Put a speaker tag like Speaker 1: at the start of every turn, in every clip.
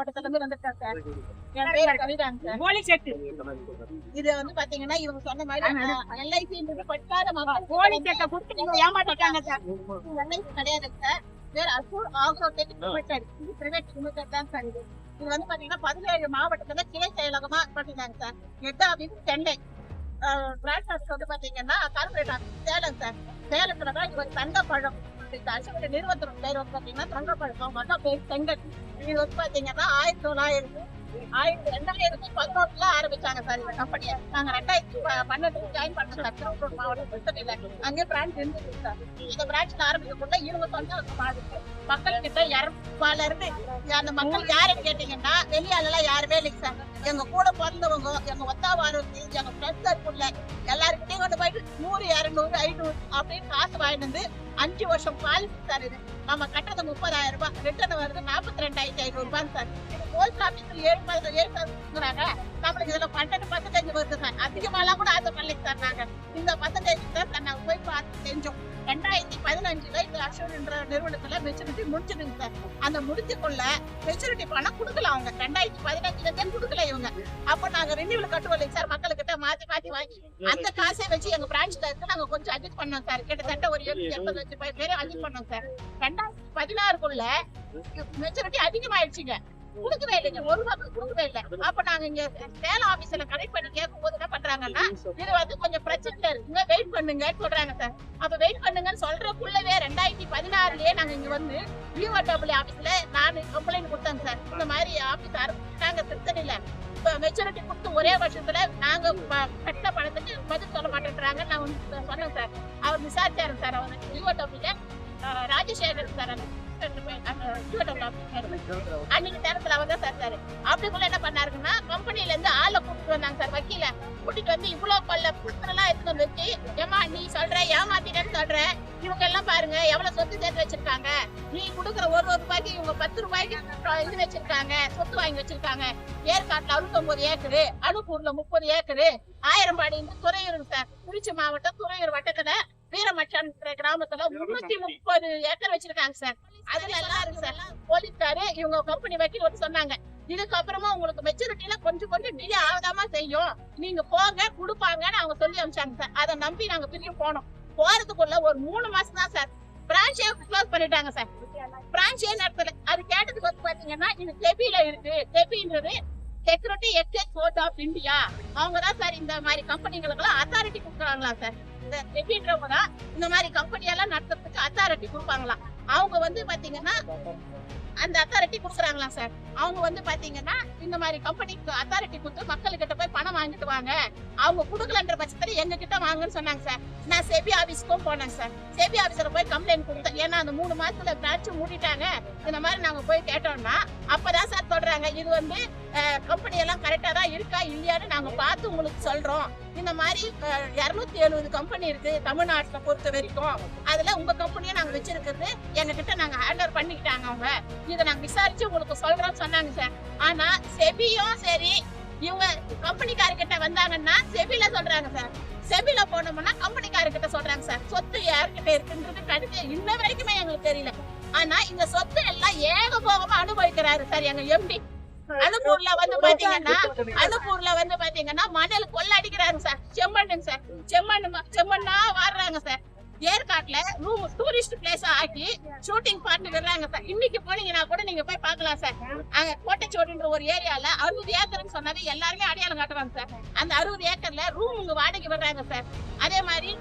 Speaker 1: மாவட்டத்துல இருந்து வந்திருக்கேன் சார். என் பேர் கவிதாங்க சார்.
Speaker 2: கோழி செட்டு.
Speaker 1: இது வந்து பாத்தீங்கன்னா இவங்க சொன்ன மாதிரி எல்ஐசி படிக்காத மக்கள்
Speaker 2: கோழி செட்டை கொடுத்து நீங்க ஏமாத்திட்டாங்க சார்.
Speaker 1: எல்ஐசி கிடையாது சார். வேற அசூர் ஆக்ரோ டெக் லிமிடெட் இது பிரைவேட் லிமிடெட் தான் சார் இது. இது வந்து பாத்தீங்கன்னா பதினேழு மாவட்டத்துல கிளை செயலகமா பண்ணிருந்தாங்க sir. Head office Chennai. Branch office வந்து பாத்தீங்கன்னா கார்பரேட் ஆஃபீஸ் சேலம் சார். சேலத்துல தான் இது ஒரு தங்கப்பழம் இந்த அசோக நிறுவனத்தோட பேர் வந்து பாத்தீங்கன்னா தங்கப்பழம் அவங்க அக்கா பேர் செங்கல். இது வந்து பாத்தீங்கன்னா ஆயிரத்தி தொள்ளாயிரத்தி ஆயிரத்தி ரெண்டாயிரத்தி பதினொன்றுல ஆரம்பிச்சாங்க சார் இந்த கம்பெனியை நாங்க ரெண்டாயிரத்தி ப- பன்னெண்டுல ஜாயின் பண்ணோம் சார். திருவள்ளூர் மாவட்டம் திருத்தணியில அங்கே பிரான்ச் இருந்துச்சு சார். இந்த பிரான்ச்ல ஆரம்பிக்கக்குள்ள இவங்க சொந்த மாதிரி மக்கள் கிட்ட இரநூறுபால அந்த மக்கள் யாருன்னு கேட்டீங்கன்னா வெளியாளெல்லாம் யாருமே இல்லைங்க சார். எங்க கூட பிறந்தவங்க எங்க ஒத்தா வாரவங்க எங்க ஃப்ரெண்ட்ஸ் சர்க்கிள்ல எல்லாருக்கிட்டையும் கொண்டு போயிட்டு நூறு இரநூறு ஐநூறு அப்படின்னு காசு வாங்கிட்டு வந்து அஞ்சு வருஷம் பாலிசி சார் இது. நம்ம கட்டுறது முப்பதாயிரம் ரூபாய் ரிட்டர்ன் வருது நாற்பத்தி ரெண்டாயிரத்தி ஐநூறு ரூபாய் சார். போஸ்ட் ஆபீஸ்ல ஏழு மாதம் ஏழு பதினஞ்சுங்கிறாங்க நம்மளுக்கு இதுல பன்னெண்டு பர்சன்டேஜ் வருது சார். அதிகமாலாம் கூட ஆசை பண்ணலைங்க சார் இந்த பர்சன்டேஜ் தான் சார் போய் பார்த்து செஞ்சோம் ரெண்டாயிரத்தி பதினஞ்சுல இந்த அஷூர் என்ற நிறுவனத்துல மெச்சூரிட்டி முடிச்சிடுங்க சார். அந்த முடிச்சுக்குள்ள மெச்சூரிட்டி பணம் கொடுக்கல அவங்க. ரெண்டாயிரத்தி பதினஞ்சுல தான் கொடுக்கல இவங்க. அப்ப நாங்க ரெனியூவல் கட்டுவோம் இல்லைங்க சார் மக்கள்கிட்ட மாத்தி மாத்தி வாங்கி. அந்த காசை வச்சு எங்க பிரான்ச்ல இருந்து நாங்க கொஞ்சம் அட்ஜஸ்ட் பண்ணோம் சார். கிட்டத்தட்ட ஒரு எழுபது எண்பது லட்சம் ரூபாய் அட்ஜஸ்ட் பண்ணோம் சார். ரெண்டாயிரத்தி பதினாறுக்குள்ள மெச்சூரிட்டி அதிகமாயிடுச்சுங்க. கொடுக்கவே இல்லைங்க. ஒரு ரூபாய் கொடுக்கவே இல்லை. அப்ப நாங்க இங்க சேலம் ஆபீஸ்ல கனெக்ட் பண்ணி கேட்கும் போது என்ன பண்றாங்கன்னா இது வந்து கொஞ்சம் பிரச்சனை இருக்குங்க வெயிட் பண்ணுங்கன்னு சொல்றாங்க சார் அப்ப வெயிட் பண்ணுங்கன்னு சொல்றக்குள்ளவே ரெண்டாயிரத்தி பதினாறுலயே நாங்க இங்க வந்து விஓடபிள்யூ ஆபீஸ்ல நான் கம்ப்ளைண்ட் கொடுத்தேங்க சார் இந்த மாதிரி ஆபீஸ் ஆரம்பிச்சாங்க திருத்தணில இப்ப மெச்சூரிட்டி கொடுத்து ஒரே வருஷத்துல நாங்க ப- கட்டின பணத்துக்கு பதில் சொல்ல மாட்டேன்றாங்க நான் வந்து சொன்னேன் சார் அவர் விசாரிச்சாரு சார் அவர் விஓடபிள்யூல ராஜசேகர் சார் அந்த அன்னைக்கு நேரத்துல அவர் தான் சார் சார். அப்படிக்குள்ள என்ன பண்ணாருங்கன்னா கம்பெனில இருந்து ஆளை கூட்டிட்டு வந்தாங்க சார் வக்கீல. கூட்டிட்டு வந்து இவ்வளவு பல்ல புத்தரெல்லாம் எடுத்துட்டு வந்து ஏமா நீ சொல்ற ஏமாத்திட்டேன்னு சொல்ற. இவங்க எல்லாம் பாருங்க எவ்வளவு சொத்து சேர்த்து வச்சிருக்காங்க. நீ குடுக்குற ஒரு ஒரு ரூபாய்க்கு இவங்க பத்து ரூபாய்க்கு இது வச்சிருக்காங்க சொத்து வாங்கி வச்சிருக்காங்க. ஏற்காட்டுல அறுபத்தொன்பது ஏக்கரு அனுப்பூர்ல முப்பது ஏக்கரு. ஆயிரம்பாடி துறையூர் சார். திருச்சி மாவட்டம் துறையூர் வட்டத்துல வீரமச்சான் கிராமத்துல முன்னூத்தி முப்பது ஏக்கர் வச்சிருக்காங்க சார். அதுல எல்லாம் இருக்கு சார். போலீஸ்காரு இவங்க கம்பெனி வக்கீல் வந்து சொன்னாங்க. இதுக்கப்புறமா உங்களுக்கு மெச்சூரிட்டில கொஞ்சம் கொஞ்சம் டிலே ஆகாம செய்யும். நீங்க போங்க கொடுப்பாங்கன்னு அவங்க சொல்லி அனுப்பிச்சாங்க சார். அதை நம்பி நாங்க பிரிஞ்சு போனோம். போறதுக்குள்ள ஒரு மூணு மாசம் தான் சார். பிரான்ச்சே க்ளோஸ் பண்ணிட்டாங்க சார். பிரான்ச்சே நடத்தல. அது கேட்டதுக்கு வந்து பாத்தீங்கன்னா இது செபில இருக்கு. செபின்றது security exchange board of India அவங்க தான் சார் இந்த மாதிரி கம்பெனிகளுக்கு எல்லாம் அத்தாரிட்டி கொடுக்குறாங்களா சார்? இந்த செபின்றவங்க தான் இந்த மாதிரி கம்பெனி எல்லாம் நடத்துறதுக்கு அத்தாரிட்டி கொடுப்பாங்களாம் அவங்க வந்து பாத்தீங்கன்னா அந்த அத்தாரிட்டி கொடுக்குறாங்களாம் சார் அவங்க வந்து பாத்தீங்கன்னா இந்த மாதிரி கம்பெனிக்கு அத்தாரிட்டி கொடுத்து மக்கள்கிட்ட போய் பணம் வாங்கிட்டு வாங்க. அவங்க கொடுக்கலன்ற பட்சத்துல எங்க கிட்ட வாங்கன்னு சொன்னாங்க சார் நான் செபி ஆபீஸ்க்கும் போனேன் சார் செபி ஆபீஸர் போய் கம்ப்ளைண்ட் கொடுத்தேன். ஏன்னா அந்த மூணு மாசத்துல பிரான்ச் மூடிட்டாங்க. இந்த மாதிரி நாங்க போய் கேட்டோம்னா அப்பதான் இது வந்து கம்பெனி எல்லாம் கரெக்டாக தான் இருக்கா இல்லையான்னு நாங்கள் பார்த்து உங்களுக்கு சொல்கிறோம் இந்த மாதிரி இரநூத்தி எழுபது கம்பெனி இருக்கு தமிழ்நாட்டில் பொறுத்த வரைக்கும் அதில் உங்கள் கம்பெனியை நாங்கள் வச்சிருக்கிறது எங்ககிட்ட நாங்கள் ஆர்டர் ஹேண்டர் பண்ணிக்கிட்டாங்க அவங்க. இதை நாங்கள் விசாரிச்சு உங்களுக்கு சொல்கிறோன்னு சொன்னாங்க சார் ஆனால் செபியும் சரி இவங்க கம்பெனிக்காரர்கிட்ட வந்தாங்கன்னா செபில சொல்றாங்க சார் செபில போனோம்னா கம்பெனிக்காரர்கிட்ட சொல்றாங்க சார் சொத்து யாருக்கிட்ட இருக்குன்றது கடுத்து இன்ன வரைக்குமே எங்களுக்கு தெரியல. ஆனா இந்த சொத்து எல்லாம் ஏகபோகமா அனுபவிக்கிறாரு சார் எங்க எம்டி அனுப்பூர்ல வந்து பாத்தீங்கன்னா அனுப்பூர்ல வந்து பாத்தீங்கன்னா மணல் கொள்ள அடிக்கிறாங்க சார். செம்மண்ணுங்க சார். செம்மண்ணு செம்மண்ணா வாடுறாங்க சார். ஏற்காட்டுல ரூம் டூரிஸ்ட் பிளேஸ் ஆக்கி ஷூட்டிங் பார்த்து விடுறாங்க சார் இன்னைக்கு போனீங்கன்னா கூட நீங்க போய் பார்க்கலாம் சார் அங்க கோட்டைச்சோடுன்ற ஒரு ஏரியால அறுபது ஏக்கர்னு சொன்னது எல்லாருமே அடையாளம் காட்டுறாங்க சார் அந்த அறுபது ஏக்கர்ல ரூம் உங்க வாடகை விடுறாங்க சார் அதே மாதிரி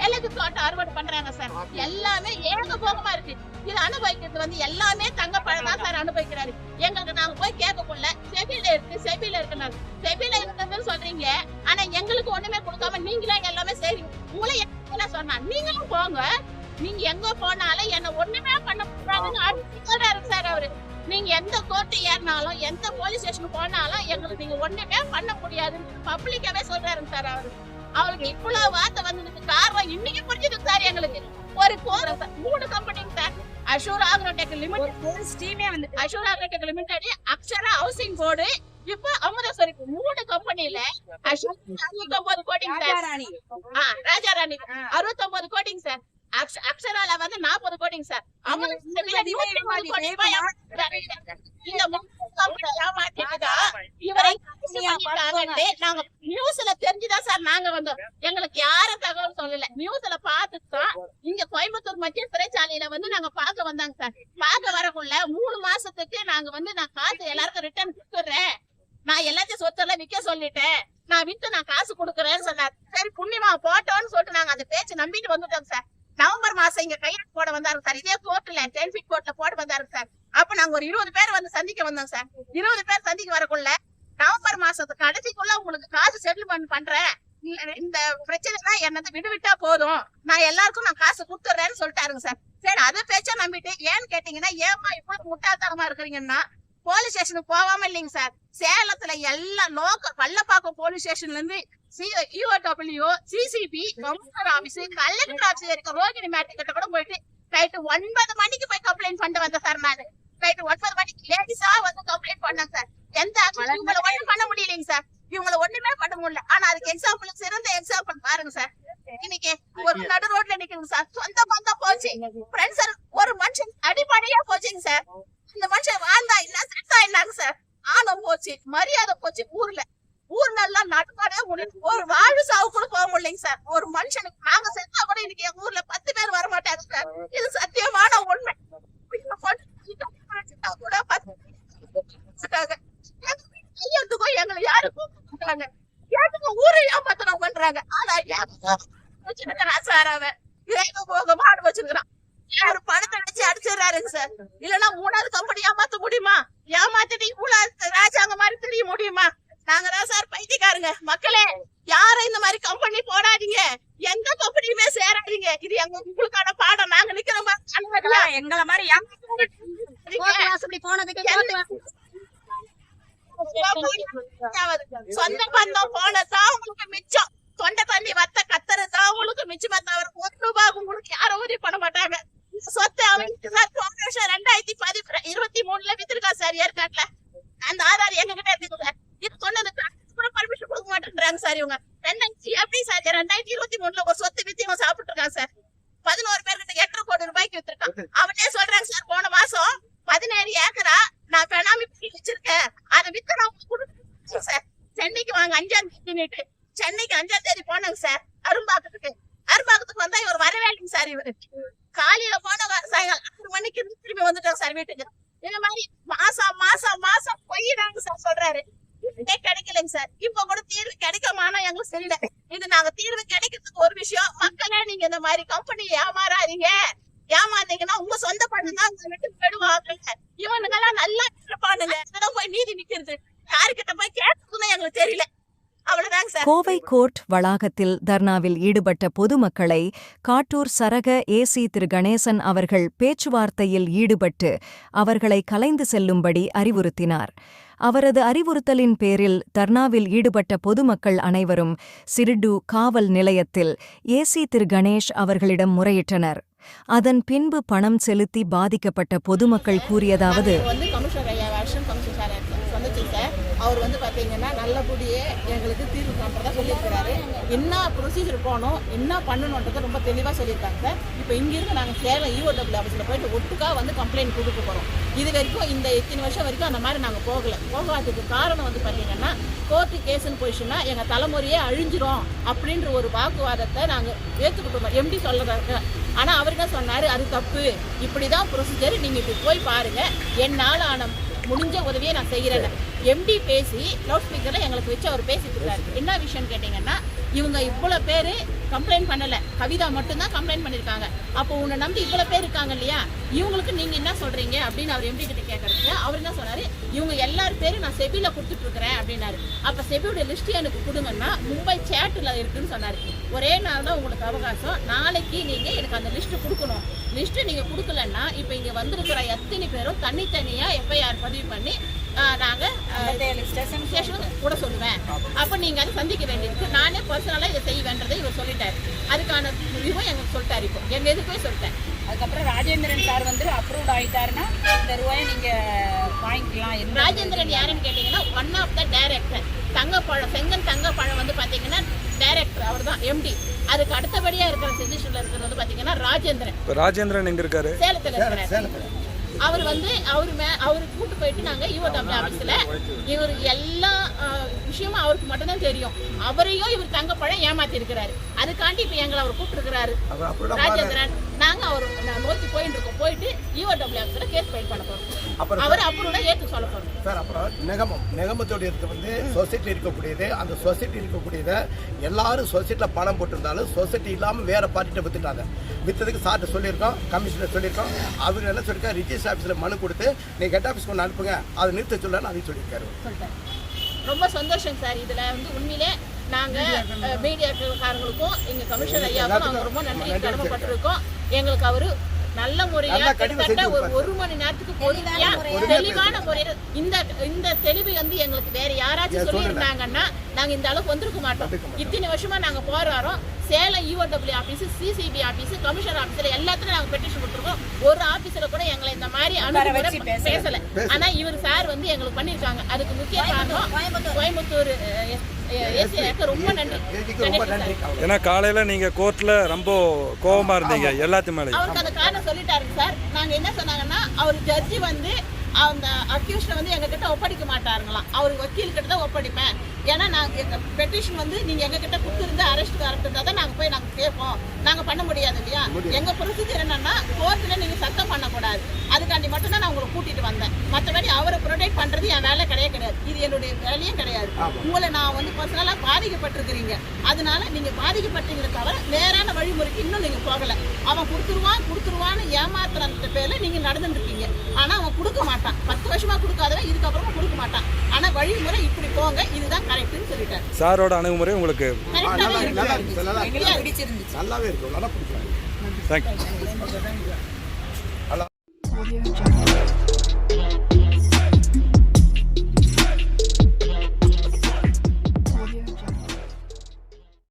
Speaker 1: மிளகு தோட்டம் அறுவடை பண்றாங்க சார் எல்லாமே ஏகபோகமா இருக்கு. இது அனுபவிக்கிறது வந்து எல்லாமே தங்கப்பழம் தான் சார் அனுபவிக்கிறாரு. எங்களுக்கு நாங்க போய் கேட்கக்குள்ள செபில இருக்கு செபில இருக்குனாரு செபில இருக்குதுன்னு சொல்றீங்க. ஆனா எங்களுக்கு ஒண்ணுமே கொடுக்காம நீங்களே எல்லாமே செய்றீங்க. உங்களை என்ன சொன்னா? நீங்களும் போங்க? நீங்க எங்க போனாலும் என்ன ஒண்ணுமே பண்ண கூடாதுன்னு அடிச்சு சொல்றாரு சார் அவரு. நீங்க எந்த கோர்ட்டு ஏறினாலும் எந்த போலீஸ் ஸ்டேஷன் போனாலும் எங்களுக்கு நீங்க ஒண்ணுமே பண்ண முடியாதுன்னு பப்ளிக்காவே சொல்றாரு சார் அவரு. அவருக்கு இவ்வளவு வார்த்தை வந்ததுக்கு காரணம் இன்னைக்கு புரிஞ்சுது சார் எங்களுக்கு. ஒரு கோர மூணு company sir. Azure Agrotech limited
Speaker 2: ஸ்டீமே வந்து
Speaker 1: Azure Agrotech limited Akshara housing board இப்போ அமுதேஸ்வரி மூணு கம்பெனில அறுபத்தொன்பது கோடிங் சார் ராஜாராணி. அறுபத்தொன்பது கோடிங் சார் அக்ஷ- அக்ஷரால வந்து நாற்பது கோடிங்க சார் இந்த நாங்க நியூஸ்ல தெரிஞ்சுதான் சார் நாங்க வந்தோம். எங்களுக்கு யாரும் தகவல் சொல்லல. நியூஸ்ல பார்த்துட்டு தான் இங்க கோயம்புத்தூர் மத்திய சிறைச்சாலையில வந்து நாங்க பார்க்க வந்தாங்க சார் பார்க்க வரக்குள்ள மூணு மாசத்துக்கு நாங்க வந்து நான் காசு எல்லாருக்கும் ரிட்டர்ன் கொடுத்துறேன் நான் எல்லாத்தையும் சொத்தெல்லாம் விக்க சொல்லிட்டேன். நான் வித்து நான் காசு கொடுக்குறேன்னு சொன்னார். சரி புண்ணியமா போட்டோன்னு சொல்லிட்டு நாங்க அந்த பேச்சு நம்பிட்டு வந்துட்டோம் சார். நவம்பர் மாசம் இங்க கையெழுத்து போட வந்தாரு சார். இதே கோர்ட்ல டென் ஃபீட் கோர்ட்ல போட வந்தாரு சார். அப்ப நாங்க ஒரு இருபது பேர் வந்து சந்திக்க வந்தோம் சார். இருபது பேர் சந்திக்க வரக்குள்ள நவம்பர் மாசத்துக்கு கடைசிக்குள்ள உங்களுக்கு காசு செட்டில்மெண்ட் பண்றேன். இந்த பிரச்சனைனா என்னது விடுவிட்டா போதும். நான் எல்லாருக்கும் நான் காசு கொடுத்துறேன்னு சொல்லிட்டாருங்க சார். சரி அதை பேச்சா நம்பிட்டு ஏன்னு கேட்டீங்கன்னா ஏமா இவ்வளவு முட்டாள்தனமா இருக்கிறீங்கன்னா போலீஸ் ஸ்டேஷனுக்கு போகாம இல்லைங்க சார். சேலத்துல எல்லா லோக்கல் பள்ளப்பாக்கம் போலீஸ் ஸ்டேஷன்ல இருந்து UOW CCB commissioner office collector office வரைக்கும் ரோகிணி மேட்டு கிட்ட கூட போயிட்டு நைட்டு ஒன்பது மணிக்கு போய் கம்ப்ளைண்ட் பண்ணிட்டு வந்தேன் சார் நானு. நைட்டு ஒன்பது மணிக்கு லேடிஸா வந்து கம்ப்ளைண்ட் பண்ணேன் சார். எந்த இவங்கள ஒண்ணும் பண்ண முடியலைங்க சார். இவங்கள ஒண்ணுமே பண்ண முடியல. ஆனா அதுக்கு எக்ஸாம்பிள் சிறந்த எக்ஸாம்பிள் பாருங்க சார். இன்னைக்கு ஒரு நடு ரோட்ல நிக்கிறோங்க சார். சொந்த பந்தம் போச்சு. ஃப்ரெண்ட்ஸ் ஒரு மனுஷன் அடிப்படையா போச்சுங்க சார். இந்த மனுஷன் வாழ்ந்தா என்ன செத்தா இல்லங்க சார். ஆணம் போச்சு மரியாதை போச்சு ஊர்ல. ஊர்ல எல்லாம் நடுக்காடே முடிஞ்சு ஒரு வாழ்வு சாவு கூட போக முடியலைங்க சார். ஒரு மனுஷனுக்கு நாங்க செத்தா கூட இன்னைக்கு எங்க ஊர்ல பத்து பேர் வர மாட்டாங்க சார். இது சத்தியமான உண்மை. கூட பத்து பேர் கையெழுத்துக்கோ எங்களை யாரும் கூப்பிட மாட்டாங்க ஊரை ஏமாத்தணும் பண்றாங்க ஆனா வச்சிருக்கிறான் சார் அவன். ஏக போக மாடு வச்சிருக்கிறான். ஒரு பணத்தை அடிச்சு அடிச்சிடறாருங்க சார். இல்லன்னா மூணாவது கம்பெனி ஏமாத்த முடியுமா? ஏமாத்திட்டு இவ்வளவு ராஜாங்க மாதிரி தெரிய முடியுமா? நாங்க தான் சார் பைத்தியக்காரங்க. மக்களே யாரும் இந்த மாதிரி கம்பெனி போடாதீங்க. எந்த கம்பெனியுமே சேராதீங்க. இது எங்க உங்களுக்கான பாடம். நாங்க நிக்கிற மாதிரி அனுமதியா?
Speaker 2: எங்களை மாதிரி
Speaker 1: சொந்த பந்தம் போனதான் உங்களுக்கு மிச்சம் தொண்டை தண்ணி வத்த கத்துறதா உங்களுக்கு மிச்சமா தவிர ஒரு ரூபாய் உங்களுக்கு யாரும் உதவி பண்ண மாட்டாங்க இந்த சொத்தை அவங்க சார் போன வருஷம் ரெண்டாயிரத்தி பதி இருபத்தி மூணுல வித்திருக்கா சார் ஏற்காட்டுல அந்த ஆதார் எங்க கிட்ட இருக்குது சார் இது சொன்னது கூட பர்மிஷன் கொடுக்க மாட்டேன்றாங்க சார் இவங்க ரெண்டாயிரத்தி எப்படி சார் ரெண்டாயிரத்தி இருபத்தி மூணுல ஒரு சொத்து வித்து இவன் சாப்பிட்டு இருக்கான் சார் பதினோரு பேர்கிட்ட எட்டரை கோடி ரூபாய்க்கு வித்திருக்கான் அவனே சொல்றாங்க சார் போன மாசம் பதினேழு ஏக்கரா நான் பெனாமி வச்சிருக்கேன். அதை வித்து நான் கொடுத்துருக்கேன் சார் சென்னைக்கு வாங்க அஞ்சாம் தேதி சென்னைக்கு அஞ்சாம் தேதி போனாங்க சார் அரும்பாக்கத்துக்கு. அரும்பாக்கத்துக்கு வந்தா இவர் வரவேலைங்க சார் இவரு. காலையில போன சாயங்காலம் ஆறு மணிக்கு இருந்து திரும்பி வந்துட்டோம் சார் வீட்டுக்கு. இந்த மாதிரி மாசம் மாசம் மாசம் பொய்யிடாங்க சார் சொல்றாரு. இதே கிடைக்கலங்க சார் இப்ப கூட தீர்வு கிடைக்கமானா எங்களுக்கு தெரியல. இது நாங்க தீர்வு கிடைக்கிறதுக்கு ஒரு விஷயம். மக்களே நீங்க இந்த மாதிரி கம்பெனி ஏமாறாதீங்க. ஏமாந்தீங்கன்னா உங்க சொந்த பணம் தான் உங்க வீட்டுக்கு போயிடுவாங்க இவனுங்க எல்லாம் நல்லா இருப்பானுங்க. இதெல்லாம் போய் நீதி நிக்கிறது. யாருக்கிட்ட போய் கேட்டதுன்னு எங்களுக்கு தெரியல.
Speaker 3: கோவை கோர்ட் வளாகத்தில் தர்ணாவில் ஈடுபட்ட பொதுமக்களை காட்டூர் சரக ஏசி திரு கணேசன் அவர்கள் பேச்சுவார்த்தையில் ஈடுபட்டு அவர்களை கலைந்து செல்லும்படி அறிவுறுத்தினார். அவரது அறிவுறுத்தலின் பேரில் தர்ணாவில் ஈடுபட்ட பொதுமக்கள் அனைவரும் சிறிடு காவல் நிலையத்தில் ஏசி திரு கணேஷ் அவர்களிடம் முறையிட்டனர். அதன் பின்பு பணம் செலுத்தி பாதிக்கப்பட்ட பொதுமக்கள் கூறியதாவது
Speaker 1: அவர் வந்து ஐயா அவர் வந்து பார்த்தீங்கன்னா நல்லபடியே எங்களுக்கு தீர்வு காண்றதா சொல்லியிருக்கிறாரு. என்ன ப்ரொசீஜர் போகணும் என்ன பண்ணணுன்றதை ரொம்ப தெளிவாக சொல்லியிருக்காங்க சார். இப்போ இங்கிருந்து நாங்கள் சேலம் ஈஓடபிள்யூ ஆஃபீஸில் போயிட்டு ஒட்டுக்காக வந்து கம்ப்ளைண்ட் கொடுக்க போகிறோம் இது வரைக்கும் இந்த இத்தனை வருஷம் வரைக்கும் அந்த மாதிரி நாங்கள் போகல. போகாததுக்கு காரணம் வந்து பார்த்தீங்கன்னா கோர்ட்டு கேஸ்ன்னு போயிடுச்சுன்னா எங்கள் தலைமுறையே அழிஞ்சிரும் அப்படின்ற ஒரு வாக்குவாதத்தை நாங்கள் ஏற்றுக்கிட்டோம் எம்டி சொல்லுறாங்க ஆனால் அவர் என்ன சொன்னார்? அது தப்பு. இப்படி தான் ப்ரொசீஜர் நீங்கள் இப்படி போய் பாருங்கள் என்னால் ஆன முடிஞ்ச உதவியை நான் செய்கிறேன் எம்டி பேசி லவுட் ஸ்பீக்கரில் எங்களுக்கு வச்சு அவர் பேசிட்டு இருக்காரு. என்ன விஷயம்னு கேட்டிங்கன்னா இவங்க இவ்வளோ பேர் கம்ப்ளைண்ட் பண்ணலை. கவிதா மட்டும்தான் கம்ப்ளைண்ட் பண்ணியிருக்காங்க அப்போ உன்னை நம்பி இவ்வளோ பேர் இருக்காங்க இல்லையா? இவங்களுக்கு நீங்கள் என்ன சொல்கிறீங்க அப்படின்னு அவர் எம்டி கிட்ட கேட்கறதுக்கு அவர் என்ன சொன்னார்? இவங்க எல்லார் பேரும் நான் செபியில் கொடுத்துட்ருக்குறேன் அப்படின்னாரு. அப்போ செபியோட லிஸ்ட்டு எனக்கு கொடுங்கன்னா மும்பை சேட்டில் இருக்குன்னு சொன்னார். ஒரே நாள் தான் உங்களுக்கு அவகாசம். நாளைக்கு நீங்கள் எனக்கு அந்த லிஸ்ட்டு கொடுக்கணும். லிஸ்ட்டு நீங்கள் கொடுக்கலன்னா இப்போ இங்கே வந்திருக்கிற எத்தனை பேரும் தனித்தனியாக எஃப்ஐஆர் பதிவு பண்ணி நாங்கள் ஸ்டேஷன் கூட சொல்லுவேன். அப்போ நீங்கள் அதை சந்திக்க வேண்டியிருக்கு. நானே பர்சனலாக இதை செய்வேன்றதை இவர் சொல்லிட்டாரு. அதுக்கான முடிவும் எங்களுக்கு சொல்லிட்டாரு இப்போ. எங்கள் எதுக்குமே சொல்லிட்டேன்.
Speaker 2: அதுக்கப்புறம் ராஜேந்திரன் சார் வந்து அப்ரூவ்ட் ஆயிட்டாருன்னா இந்த ரூபாயை நீங்க வாங்கிக்கலாம் என்ன
Speaker 1: ராஜேந்திரன் யாருன்னு கேட்டிங்கன்னா one of the director Thangapazham Sengan Thangapazham வந்து பார்த்தீங்கன்னா டைரக்டர் அவர் தான் எம்டி அதுக்கு அடுத்தபடியா இருக்கிற பொசிஷன்ல இருக்கிறது வந்து பாத்தீங்கன்னா ராஜேந்திரன்.
Speaker 4: இப்போ ராஜேந்திரன் எங்கே இருக்காரு?
Speaker 1: சேலத்துல இருக்கிறார். அவர் வந்து அவர் மே அவரு கூட்டு போயிட்டு நாங்க ஈஓடபிள்யூ ஆபீஸ்ல இவர் எல்லா விஷயமும் அவருக்கு மட்டும்தான் தெரியும். அவரையும் இவர் தங்கப்பழம் ஏமாத்தி இருக்கிறாரு அதுக்காண்டி இப்ப எங்களை அவர் கூப்பிட்டுருக்கிறாரு. ராஜேந்திரன். நாங்க அவர் கேஸ் ஃபைல் பண்ண போறோம்.
Speaker 5: அப்புறம்
Speaker 1: அவர் அப்புறம் தான் ஏத்து சொல்ல போறோம்.
Speaker 5: சார் அப்புறம் நிகமம் நிகமத்தோட இருக்க வந்து சொசைட்டி இருக்கக்கூடியது அந்த சொசைட்டி இருக்கக்கூடியதை எல்லாரும் சொசைட்டியில் பணம் போட்டிருந்தாலும் சொசைட்டி இல்லாமல் வேற பார்ட்டிகிட்ட வித்துட்டாங்க. வித்ததுக்கு சார்ட்ட சொல்லியிருக்கோம் கமிஷனர் சொல்லியிருக்கோம். அவர் என்ன சொல்லியிருக்காரு ரிஜிஸ்டர் ஆஃபீஸில் மனு கொடுத்து நீங்கள் ஹெட் ஆஃபீஸ் கொண்டு அனுப்புங்க அதை நிறுத்த சொல்லன்னு அதையும் சொல்லியிருக்காரு.
Speaker 1: ரொம்ப சந்தோஷம் சார் இதுல வந்து உண்மையிலே நாங்க மீடியாக்காரங்களுக்கும் எங்க கமிஷனர் ஐயாவுக்கும் நாங்க ரொம்ப நன்றி. கடமைப்பட்டிருக்கோம். எங்களுக்கு அவரு நல்ல முறையா
Speaker 5: நல்லா கடிதம்
Speaker 1: கிட்டத்தட்ட ஒரு ஒரு மணி நேரத்துக்கு பொறுமையா தெளிவான முறையில இந்த இந்த தெளிவு வந்து எங்களுக்கு வேற யாராச்சும் சொல்லி இருந்தாங்கன்னா நாங்க இந்த அளவுக்கு வந்திருக்க மாட்டோம். இத்தனை வருஷமா நாங்க போராடுறோம். Salem EOW office CCB office commissioner ஆபீஸ்ல எல்லாத்துலயும் நாங்க பெட்டிஷன் கொடுத்துருக்கோம் ஒரு ஆபீஸ்ல கூட எங்களை இந்த மாதிரி அணுகுமுறை பேசல ஆனா இவர் சார் வந்து எங்களுக்கு பண்ணிருக்காங்க அதுக்கு முக்கிய காரணம் கோயம்புத்தூர்
Speaker 4: ஏன்னா காலையில் நீங்கள் கோர்ட்டில் ரொம்ப கோவமா இருந்தீங்க எல்லாத்து மேலேயும்
Speaker 1: அவருக்கு அந்த காரணம் சொல்லிட்டாருங்க சார் நாங்க என்ன சொன்னாங்கன்னா அவர் ஜட்ஜி வந்து அந்த அக்யூஸ்ட வந்து எங்க கிட்ட ஒப்படைக்க மாட்டாருங்களாம். அவர் வக்கீல் கிட்ட தான் ஒப்படைப்பேன். ஏன்னா நாங்க எங்க பெட்டிஷன் வந்து நீங்க எங்க கிட்ட கொடுத்துருந்து அரெஸ்ட் இருந்தா தான் நாங்க போய் நாங்க கேட்போம். நாங்க பண்ண முடியாது இல்லையா? எங்க ப்ரொசீஜர் என்னன்னா கோர்ட்ல நீங்க சத்தம் பண்ணக்கூடாது. அதுக்காண்டி மட்டும் தான் நான் உங்களை கூட்டிட்டு வந்தேன். மற்றபடி அவரை ப்ரொடெக்ட் பண்றது என் வேலை கிடையாது கிடையாது. இது என்னுடைய வேலையும் கிடையாது. உங்களை நான் வந்து பர்சனலா பாதிக்கப்பட்டிருக்கிறீங்க. அதனால நீங்க பாதிக்கப்பட்டீங்களே தவிர நேரான வழிமுறைக்கு இன்னும் நீங்க போகல. அவன் கொடுத்துருவான் கொடுத்துருவான்னு ஏமாத்துற பேர்ல நீங்க நடந்துட்டு இருக்கீங்க. ஆனா அவன் கொடுக்க மாட்டான் பத்து வருஷமா கொடுக்காதவன் இதுக்கப்புறமா கொடுக்க மாட்டான் ஆனா வழிமுறை இப்படி போங்க இதுதான் கரெக்ட்னு சொல்லிட்டாரு.
Speaker 4: சாரோட அணுகுமுறை உங்களுக்கு
Speaker 1: கரெக்டாக
Speaker 5: நல்லா
Speaker 1: இருக்கு.
Speaker 5: நல்லா இருக்கு.
Speaker 2: பிடிச்சிருந்துச்சு
Speaker 5: நல்லாவே இருக்கும் நல்லா பிடிக்கும்
Speaker 4: தேங்க்யூ